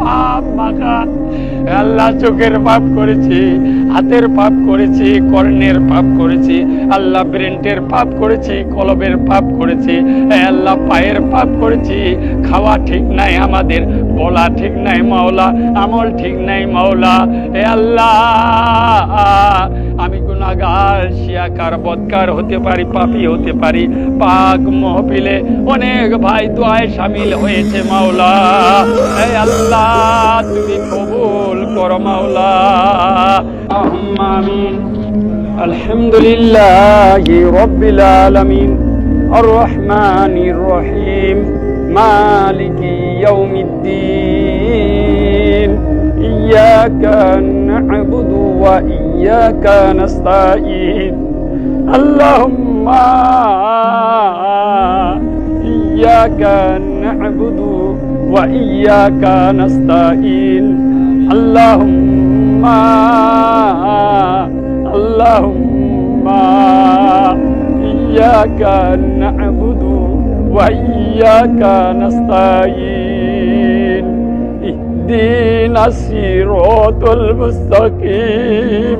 পাপ চোখের পাপ করেছি, হাতের পাপ করেছি, কর্ণের পাপ করেছি, আল্লাহ ব্রেন্টের পাপ করেছি, কলবের পাপ করেছি আল্লাহ পায়ের পাপ করেছি, খাওয়া ঠিক নাই আমাদের, বলা ঠিক নাই মাওলা, আমল ঠিক নাই মাওলা আল্লাহ, আমি শিয়াকার বদকার হতে পারি পাপি হতে পারি পাক মহফিলে অনেক ভাই দোয়ায় সামিল হয়েছে মাওলা হে আল্লাহ তুমি কবুল করো মাওলা আল্লাহুম্মা আমিন আলহামদুলিল্লাহি রাব্বিল আলামিন আর রহমানির রহিম মালিকি ইয়াউমিদ্দিন إياك نعبد وإياك نستعين اللهم إياك نعبد وإياك نستعين اللهم اللهم إياك نعبد وإياك نستعين اهدنا الصراط المستقيم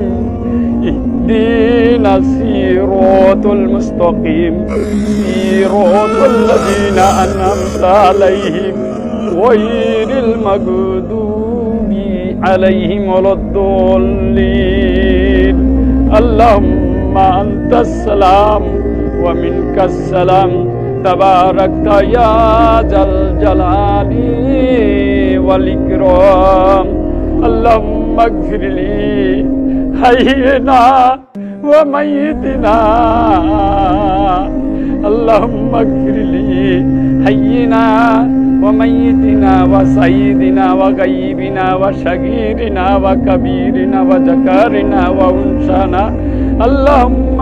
اهدنا الصراط المستقيم صراط الذين أنعمت عليهم غير المغضوب عليهم ولا الضالين اللهم أنت السلام ومنك السلام تباركت يا ذا الجلال والإكرام اللهم اغفر لي حينا وميتنا اللهم اغفر لي حينا وميتنا وسيدنا وغيبنا وشقيرنا وكبيرنا وذكارنا وانسانا اللهم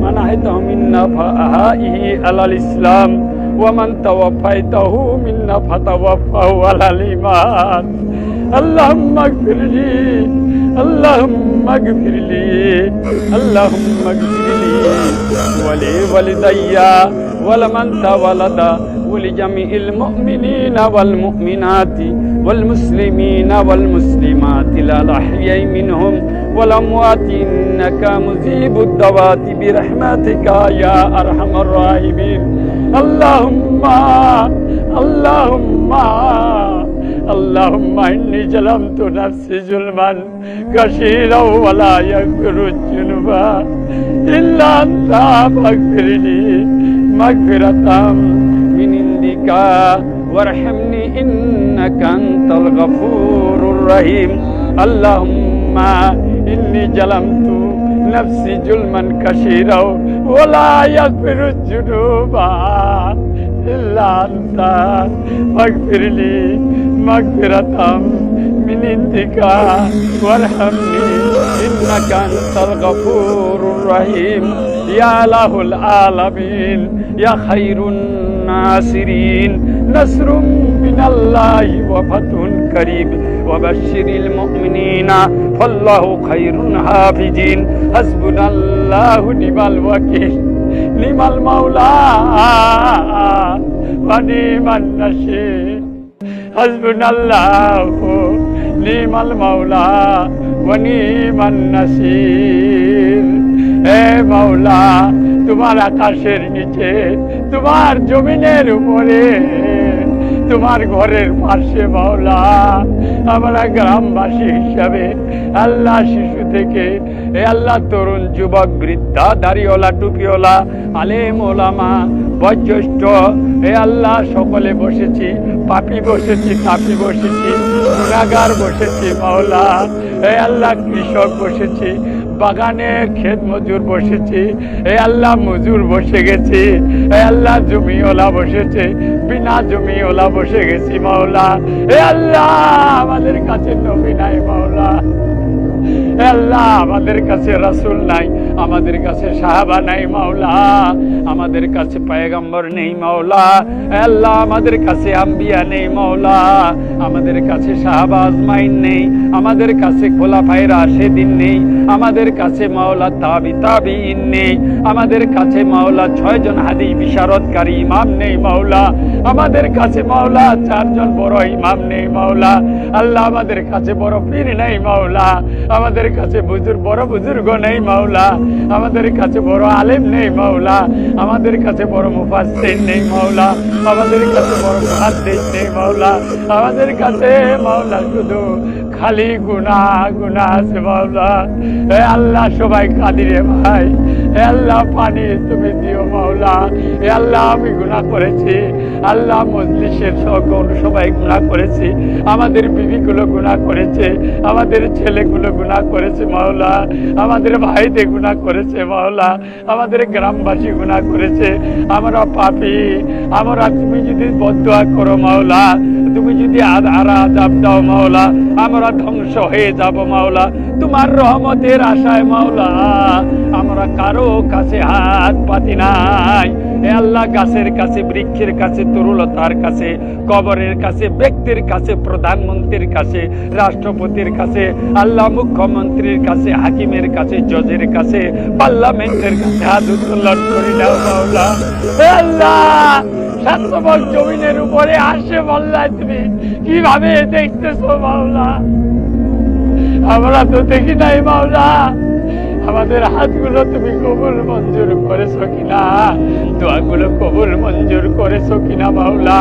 من أحيته منا فأحائه على الإسلام ومن توفيته منا فتوفه على الإيمان. اللهم اغفر لي اللهم اغفر لي اللهم اغفر لي. ولوالدي ولمن تولد ولجميع المؤمنين والمؤمنات والمسلمين والمسلمات الأحياء منهم والأموات إنك مجيب الدعوات برحمتك يا أرحم الراحمين اللهم اللهم اللهم إني ظلمت نفسي ظلما كثيرا ولا يغفر الذنوب إلا أنت فاغفر لي مغفرة من عندك وارحمني إنك أنت الغفور الرحيم اللهم إني ظلمت نفسي ظلما كثيرا ولا يغفر الذنوب إلا أنت فاغفر لي مغفرة من عندك وارحمني إنك أنت الغفور الرحيم يا له العالمين يا خير الناصرين نصر من الله وفتح قريب وبشر المؤمنين فالله خير حافظين حسبنا الله نعم الوكيل نعم المولى ونعم النصير حسبنا الله نعم المولى ونعم النصير হে মাওলা তোমার আকাশের নিচে তোমার জমিনের উপরে তোমার ঘরের পাশে মাওলা, আমরা গ্রামবাসী হিসাবে আল্লাহ শিশু থেকে আল্লাহ তরুণ যুবক, বৃদ্ধা, দাড়িওয়ালা, টুপিওয়ালা, আলেম, ওলামা, বয়োজ্যেষ্ঠ, এ আল্লাহ সকলে বসেছি, পাপি বসেছি তাপি বসেছি গুণাগার বসেছি মাওলা, এ আল্লাহ কৃষক বসেছি বাগানে খেত মজুর বসেছি। এ আল্লাহ মজুর বসে গেছি। এ আল্লাহ জমিওলা বসেছে। বিনা জমি ওলা বসে গেছি মাওলা। এ আল্লাহ আমাদের কাছে নবী নাই মাওলা। আল্লাহ আমাদের কাছে রাসূল নাই আমাদের কাছে সাহাবা নাই মাওলা আমাদের কাছে পায়গাম্বর নেই মাওলা আল্লাহ আমাদের কাছে আম্বিয়া নেই মাওলা আমাদের কাছে সাহাবা আজমাইন নেই আমাদের কাছে খোলাফায়ে রাশেদিন নেই আমাদের কাছে মাওলা তাবি তাবিইন নেই আমাদের কাছে মাওলা ছয়জন হাদিস বিশারদকারী ইমাম নেই মাওলা আমাদের কাছে মাওলা চারজন বড় ইমাম নেই মাওলা আল্লাহ আমাদের কাছে বড় পীর নেই মাওলা আমাদের কাছে বুজুর, বড় বুজুর্গ নেই মাওলা। আমাদের কাছে বড় আলেম নেই মাওলা। আমাদের কাছে বড় মুফাসিন নেই মাওলা। আমাদের কাছে বড় মুহাদ্দিস নেই মাওলা। আমাদের কাছে মাওলা শুধু খালি গুনাহ গুনাহ আছে মাওলা। আল্লাহ, সবাই কাঁদিরে ভাই। আল্লাহ, পানি তুমি দিও মাওলা। আল্লাহ, আমি গুনাহ করেছি। আল্লাহ, মজলিসের সকল সবাই গুনাহ করেছি। আমাদের বিবিগুলো গুনাহ করেছে। আমাদের ছেলেগুলো গুনাহ করেছে মাওলা। আমাদের ভাইদের গুনাহ করেছে মাওলা। আমাদের গ্রামবাসী গুনাহ করেছে। আমরা পাপি। আমরা, তুমি যদি বদুয়া করো মাওলা, তুমি যদি আর আজাব দাও মাওলা, আমরা ধ্বংস হয়ে যাব মাওলা। তোমার রহমতের আশায় মাওলা, আমরা কারও কাছে হাত পাতি নাই। আল্লাহ, গাছের কাছে, বৃক্ষের কাছে, তরুলতার কাছে, কবরের কাছে, ব্যক্তির কাছে, প্রধানমন্ত্রীর কাছে, রাষ্ট্রপতির কাছে, আল্লাহ মুখ্যমন্ত্রীর কাছে, হাকিমের কাছে, জজের কাছে, পার্লামেন্টের কাছে হাত উত্তোলন করি নাও মাওলা। আল্লাহ সাতবল জমিনের উপরে আসে বললায় তুমি। কীভাবে দেখতেছো মাওলা? আমরা তো দেখি নাই মাওলা। আমাদের হাতগুলো তুমি কবুল মঞ্জুর করেছ কিনা? দোয়াগুলো কবুল মঞ্জুর করেছ কিনা, মাওলা?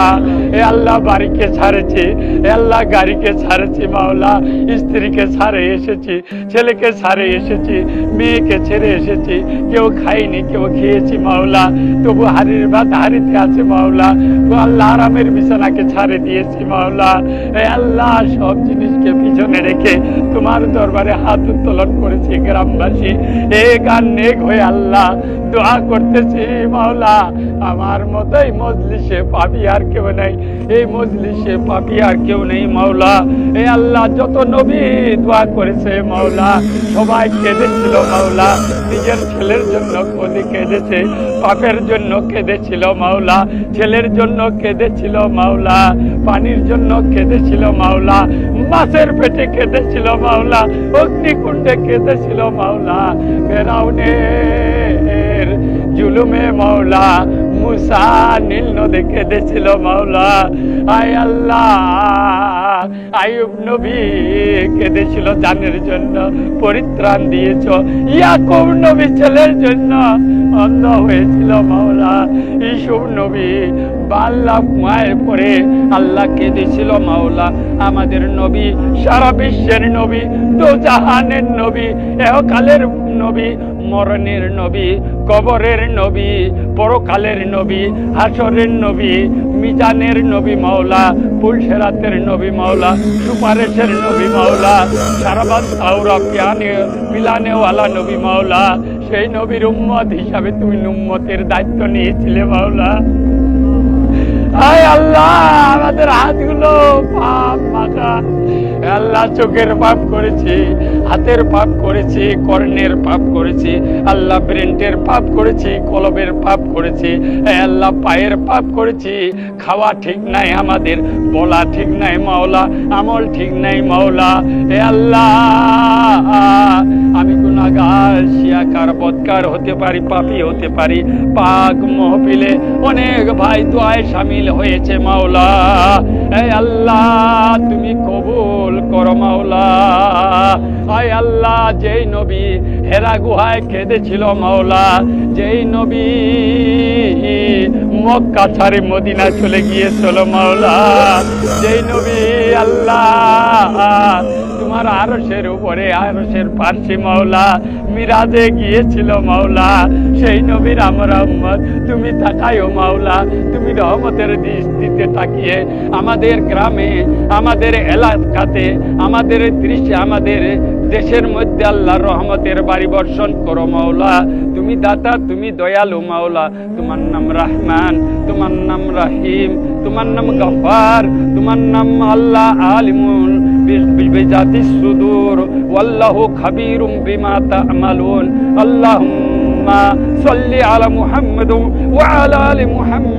এ আল্লাহ বাড়িকে ছাড়েছি, এ আল্লাহ গাড়িকে ছাড়েছি, মাওলা। স্ত্রীকে ছাড়ে এসেছি, ছেলেকে ছাড়ে এসেছি, মেয়েকে ছেড়ে এসেছি। কেউ খাইনি কেউ খেয়েছি, মাওলা। তবু হারির ভাত হাড়িতে আছে, মাওলা। ও আল্লাহ আরামের বিছানাকে ছাড়ে দিয়েছি, মাওলা। এ আল্লাহ সব জিনিসকে পিছনে রেখে তোমার দরবারে হাত উত্তোলন করেছি, গ্রামবাসী। এ গান নেক হয়ে আল্লাহ, দোয়া করতেছি মাওলা। আমার মতোই মজলিসে পাবি আর কেউ নেই। এই মজলিসে পাবি আর কেউ নেই মাওলা। এ আল্লাহ, যত নবী দোয়া করেছে মাওলা, সবাই কেঁদেছিল মাওলা। নিজের ছেলের জন্য কদি কেঁদেছে পাপের জন্য কেঁদেছিল মাওলা। ছেলের জন্য কেঁদেছিল মাওলা, পানির জন্য কেঁদেছিল মাওলা। মাছের পেটে কেঁদেছিল মাওলা, অগ্নিকুণ্ডে কেঁদেছিল মাওলা। ফেরাউনের জুলুমে মাওলা মুসা নীল নদীকে কেঁদেছিল মাওলা। আয় আল্লাহ। আয়ুব নবী কেঁদেছিল জানের জন্য, পরিত্রাণ দিয়েছ। ইয়াকুব নবী ছেলের জন্য অন্ধ হয়েছিল মাওলা। ইসুফ নবী বাল্লা মায়ের পরে আল্লাহ কেঁদেছিল মাওলা। আমাদের নবী, সারা বিশ্বের নবী দো জাহানের নবী, এহকালের নবী, মরণের নবী, কবরের নবী, পরকালের নবী, হাসরের নবী মিজানের নবী মাওলা, পুলসেরাতের নবী মাওলা, সুপারেশের নবী মাওলা সারাবাদ আউরা পিয়ানে, পিলানেওয়ালা নবী মাওলা, সেই নবীর উম্মত হিসাবে তুমি উম্মতের দায়িত্ব নিয়েছিলে মাওলা। আয় আল্লাহ, আমাদের হাতগুলো, পাপ মাথা আল্লাহ চোখের পাপ করেছি, হাতের পাপ করেছি, কর্ণের পাপ করেছি, আল্লাহ ব্রেন্টের পাপ করেছি, কলবের পাপ করেছি আল্লাহ পায়ের পাপ করেছি, খাওয়া ঠিক নাই আমাদের, বলা ঠিক নাই মাওলা, আমল ঠিক নাই মাওলা, এ আল্লাহ, আমি গুনাগার শিয়াকার বদকার হতে পারি, পাপি হতে পারি, পাক মহফিলে অনেক ভাই দোয়ায় সামিল হয়েছে মাওলা এই আল্লাহ, তুমি কবুল করো মাওলা। আয় আল্লাহ, যেই নবী হেরা গুহায় কেঁদেছিল মাওলা। যেই নবী মক্কা ছাড়ে মদিনা চলে গিয়েছিল মাওলা। যেই নবী আল্লাহ তোমার আরসের উপরে আরসের পার্শ্বে মাওলা। মিরাজে গিয়েছিল মাওলা। সেই নবীর আমার আহম্মদ তুমি তাকাইও মাওলা। তুমি রহমতের দৃষ্টিতে তাকিয়ে আমাদের গ্রামে, আমাদের এলাকাতে, আমাদের দৃশ্যে, আমাদের দেশের মধ্যে আল্লাহর রহমতের বাড়ি বর্ষণ করো মাওলা। তুমি দাতা, তুমি দয়ালু মাওলা। তোমার নাম রহমান, তোমার নাম রাহিম, তোমার নাম গফার, তোমার নাম আল্লাহ আলিমুন। বিজাতি সুদূর, ওয়াল্লাহু খাবীরুম বিমা তা'মালুন। আল্লাহুম্মা সাল্লি আলা মুহাম্মাদ ওয়া আলা আলি মুহাম্মাদ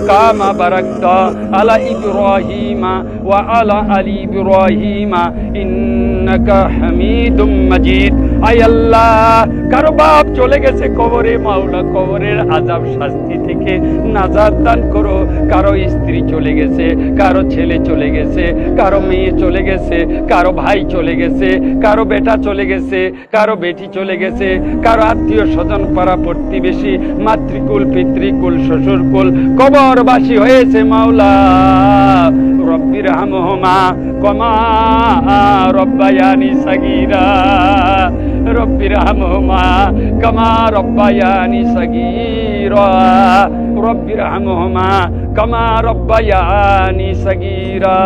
বারাকতা আলা ইব্রাহিমা ওয়া আলা আলি ইব্রাহিমা ইন্নাকা হামিদুম মাজিদ আয় আল্লাহ, কারও বাপ চলে গেছে কবরে, মাওলা কবরের আজাব শাস্তি থেকে নাজাত দান করো। কারও স্ত্রী চলে গেছে, কারও ছেলে চলে গেছে, কারও মেয়ে চলে গেছে, কারও ভাই চলে গেছে, কারও বেটা চলে গেছে, কারও বেটি চলে গেছে, কারও আত্মীয় স্বজন পাড়া প্রতিবেশী, মাতৃকুল, পিতৃকুল, শ্বশুরকুল কবরবাসী হয়েছে মাওলা। রব্বির হামহমা কমা রব্বায়ানি সাগীরা। রব্বির হামহমা কমা রব্বায়ানি সাগীরা। রব্বির হামহমা কমা রব্বায়ানি সাগীরা।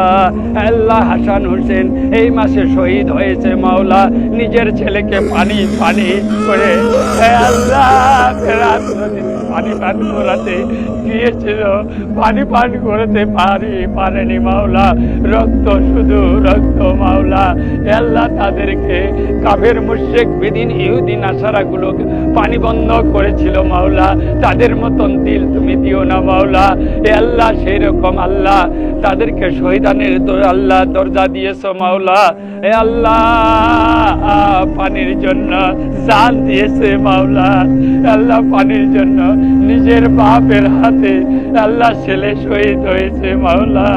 আল্লাহ হাসান হোসেন এই মাসে শহীদ হয়েছে মাওলা। নিজের ছেলেকে পানি পানি করে। আল্লাহ পানি পান করাতে গিয়েছিল। পানি পান করতে পারি, পারেনি মাওলা। রক্ত শুধু রক্ত মাওলা। এ আল্লাহ তাদেরকে কাফের মুশেক বেদিন, ইহুদিন আশারাগুলো পানি বন্ধ করেছিল মাওলা। তাদের মতন দিল তুমি দিও না মাওলা। এ আল্লাহ সেই রকম আল্লাহ। তাদেরকে শহীদানের আল্লাহ দরজা দিয়েছ মাওলা। এ আল্লাহ, পানির জন্য জান দিয়েছে মাওলা। আল্লাহ পানির জন্য নিজের বাপের হাতে আল্লাহ ছেলে শহীদ হয়েছে, মাওলা।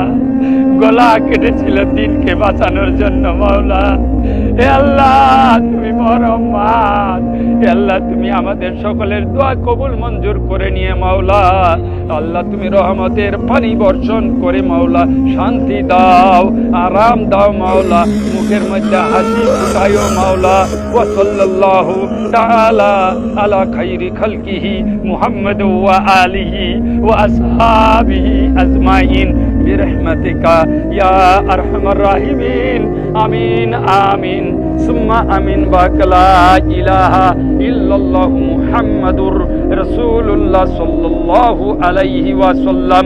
গলা কেটেছিল দিনকে বাঁচানোর জন্য, মাওলা। এ আল্লাহ, তুমি বড় এ আল্লাহ, তুমি আমাদের সকলের দোয়া কবুল মঞ্জুর করে নিয়ে মাওলা। আল্লাহ, তুমি রহমতের পানি বর্ষণ করে মাওলা, শান্তি দাও, আরাম দাও মাওলা, মুখের মধ্যে হাসি ফুটাইও মাওলা। ওয়া সাল্লাল্লাহু তাআলা আলা খাইরি খালকিহি মুহাম্মদ ওয়া আলিহি ওয়া আসহাবিহি আজমাইন। برحمتك يا أرحم الراحمين آمين آمين ثم آمين باك لا إله إلا الله محمد رسول الله صلى الله عليه وسلم